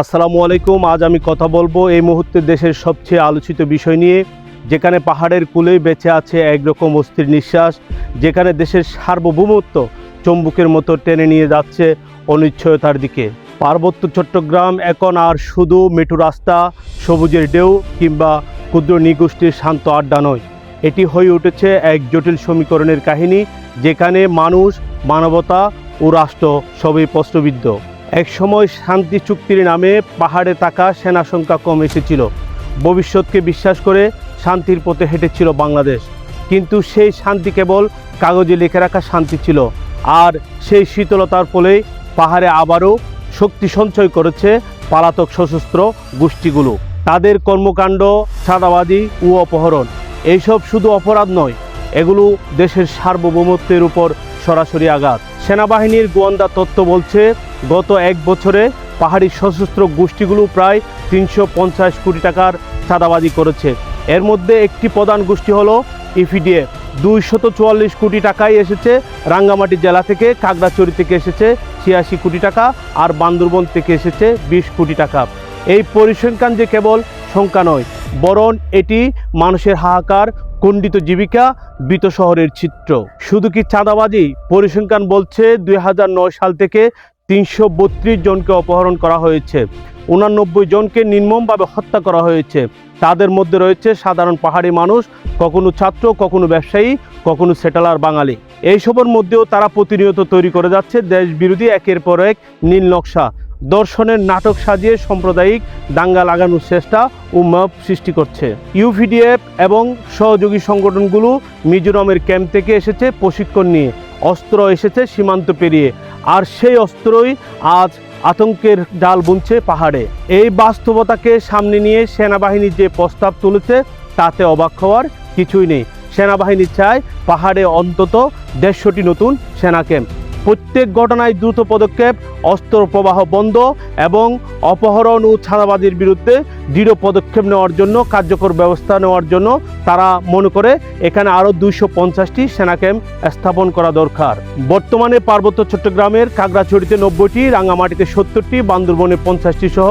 আসসালামু আলাইকুম। আজ আমি কথা বলব এই মুহূর্তে দেশের সবচেয়ে আলোচিত বিষয় নিয়ে, যেখানে পাহাড়ের কুলেই বেঁচে আছে একরকম অস্থির নিঃশ্বাস, যেখানে দেশের সার্বভৌমত্ব চম্বুকের মতো টেনে নিয়ে যাচ্ছে অনিশ্চয়তার দিকে। পার্বত্য চট্টগ্রাম এখন আর শুধু মেটু রাস্তা, সবুজের ঢেউ কিংবা ক্ষুদ্র নিগোষ্ঠীর শান্ত আড্ডা নয়। এটি হয়ে উঠেছে এক জটিল সমীকরণের কাহিনী, যেখানে মানুষ, মানবতা ও রাষ্ট্র সবই প্রশ্নবিদ্ধ। এক সময় শান্তি চুক্তির নামে পাহাড়ে থাকা সেনা সংখ্যা কম এসেছিল। ভবিষ্যৎকে বিশ্বাস করে শান্তির পথে হেঁটেছিল বাংলাদেশ। কিন্তু সেই শান্তি কেবল কাগজে লিখে রাখা শান্তি ছিল। আর সেই শীতলতার ফলেই পাহাড়ে আবারও শক্তি সঞ্চয় করেছে পালাতক সশস্ত্র গোষ্ঠীগুলো। তাদের কর্মকাণ্ড ছাদাবাদী ও অপহরণ। এইসব শুধু অপরাধ নয়, এগুলো দেশের সার্বভৌমত্বের উপর সরাসরি আঘাত। সেনাবাহিনীর গোয়েন্দা তত্ত্ব বলছে গত এক বছরে পাহাড়ি সশস্ত্র গোষ্ঠীগুলো প্রায় তিনশো পঞ্চাশ কোটি টাকার চাঁদাবাজি করেছে। এর মধ্যে একটি প্রধান গোষ্ঠী হলো ইফিডিএফ দুইশত চুয়াল্লিশ কোটি টাকাই এসেছে রাঙ্গামাটি জেলা থেকে কাগড়াচড়ি থেকে এসেছে ছিয়াশি কোটি টাকা আর বান্দরবন থেকে এসেছে বিশ কোটি টাকা। এই পরিসংখ্যান যে কেবল সংখ্যা নয়, বরং এটি মানুষের হাহাকার, খণ্ডিত জীবিকা বিত শহরের চিত্র। শুধু কি চাঁদাবাজি? পরিসংখ্যান বলছে দুই হাজার নয় সাল থেকে তিনশো বত্রিশ জনকে অপহরণ করা হয়েছে। উনানব্বই জনকে নির্মমভাবে হত্যা করা হয়েছে। তাদের মধ্যে রয়েছে সাধারণ পাহাড়ি মানুষ, কখনো ছাত্র, কখনো ব্যবসায়ী, কখনো সেটেলার বাঙালি। এইসবের মধ্যেও তারা প্রতিনিয়ত তৈরি করে যাচ্ছে দেশ বিরোধী একের পর এক নীল নকশা। দর্শনের নাটক সাজিয়ে সাম্প্রদায়িক দাঙ্গা লাগানোর চেষ্টা ও মব সৃষ্টি করছে। ইউভিডিএফ এবং সহযোগী সংগঠনগুলো মিজোরামের ক্যাম্প থেকে এসেছে প্রশিক্ষণ নিয়ে। অস্ত্র এসেছে সীমান্ত পেরিয়ে। আর সেই অস্ত্রই আজ আতঙ্কের ডাল বুনছে পাহাড়ে। এই বাস্তবতাকে সামনে নিয়ে সেনাবাহিনী যে প্রস্তাব তুলেছে, তাতে অবাক হওয়ার কিছুই নেই। সেনাবাহিনী চায় পাহাড়ে অন্তত দেড়শোটি নতুন সেনা ক্যাম্প। প্রত্যেক ঘটনায় দ্রুত পদক্ষেপ, অস্ত্র প্রবাহ বন্ধ এবং অপহরণ ও ছাদাবাজির বিরুদ্ধে দৃঢ় পদক্ষেপ নেওয়ার জন্য, কার্যকর ব্যবস্থা নেওয়ার জন্য তারা মনে করে এখানে আরও দুইশো পঞ্চাশটি সেনা ক্যাম্প স্থাপন করা দরকার। বর্তমানে পার্বত্য চট্টগ্রামের কাগড়াছড়িতে নব্বইটি রাঙামাটিতে সত্তরটি, বান্দরবনে পঞ্চাশটি সহ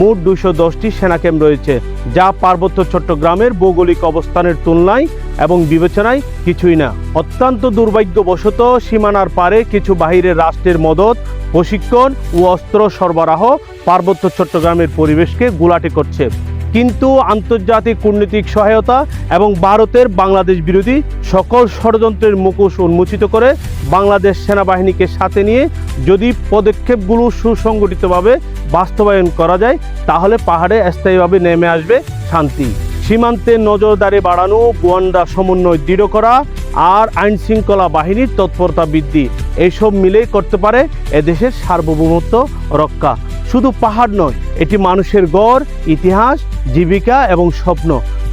মোট দুশো দশটি সেনা ক্যাম্প রয়েছে, যা পার্বত্য চট্টগ্রামের ভৌগোলিক অবস্থানের তুলনায় এবং বিবেচনায় কিছুই না। অত্যন্ত দুর্ভাগ্যবশত সীমানার পারে কিছু বাহিরের রাষ্ট্রের মদত, প্রশিক্ষণ ও অস্ত্র সরবরাহ পার্বত্য চট্টগ্রামের পরিবেশকে গুলাটে করছে। কিন্তু আন্তর্জাতিক কূটনৈতিক সহায়তা এবং ভারতের বাংলাদেশ বিরোধী সকল ষড়যন্ত্রের মুখোশ উন্মোচিত করে বাংলাদেশ সেনাবাহিনীকে সাথে নিয়ে যদি পদক্ষেপগুলো সুসংগঠিতভাবে বাস্তবায়ন করা যায়, তাহলে পাহাড়ে স্থায়ীভাবে নেমে আসবে শান্তি। সীমান্তে নজরদারি বাড়ানো গোয়ান্ডা সমন্বয় দৃঢ় করা আর আইন শৃঙ্খলা বাহিনীর তৎপরতা বৃদ্ধি। এইসব মিলেই করতে পারে এদেশের সার্বভৌমত্ব রক্ষা। শুধু পাহাড় নয়, এটি মানুষের গড়, ইতিহাস, জীবিকা এবং স্বপ্ন।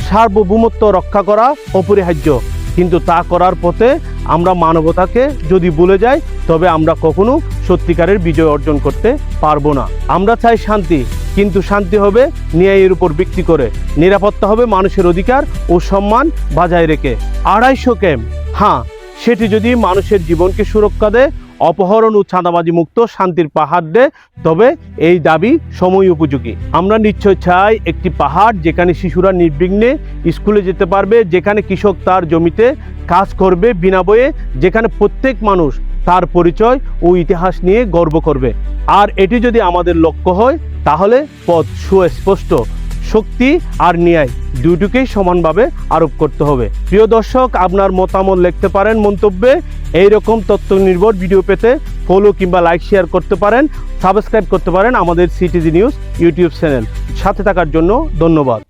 সার্বভৌমত্ব রক্ষা করা অপরিহার্য। কিন্তু তা করার পথে আমরা মানবতাকে যদি বলে যাই, তবে আমরা কখনো সত্যিকারের বিজয় অর্জন করতে পারব না। আমরা চাই শান্তি, কিন্তু শান্তি হবে ন্যায়ের উপর ভিত্তি করে। নিরাপত্তা হবে মানুষের অধিকার ও সম্মান বজায় রেখে। আড়াইশো ক্যাম্প হ্যাঁ সেটি যদি মানুষের জীবনকে সুরক্ষা দেয় অপহরণ ও চাঁদাবাজি মুক্ত শান্তির পাহাড় দে। তবে এই দাবি সময় উপযোগী। আমরা নিশ্চয় চাই একটি পাহাড় যেখানে শিশুরা নির্বিঘ্নে স্কুলে যেতে পারবে, যেখানে কৃষক তার জমিতে কাজ করবে বিনা বয়ে, যেখানে প্রত্যেক মানুষ তার পরিচয় ও ইতিহাস নিয়ে গর্ব করবে। আর এটি যদি আমাদের লক্ষ্য হয়, তাহলে পথ সুস্পষ্ট। শক্তি আর ন্যায় দুইটিকেই সমানভাবে আরোপ করতে হবে। প্রিয় দর্শক, আপনার মতামত লিখতে পারেন মন্তব্যে। এই রকম তথ্য নির্ভর ভিডিও পেতে ফলো কিংবা লাইক শেয়ার করতে পারেন। সাবস্ক্রাইব করতে পারেন আমাদের সিটিজি নিউজ ইউটিউব চ্যানেল সাথে থাকার জন্য ধন্যবাদ।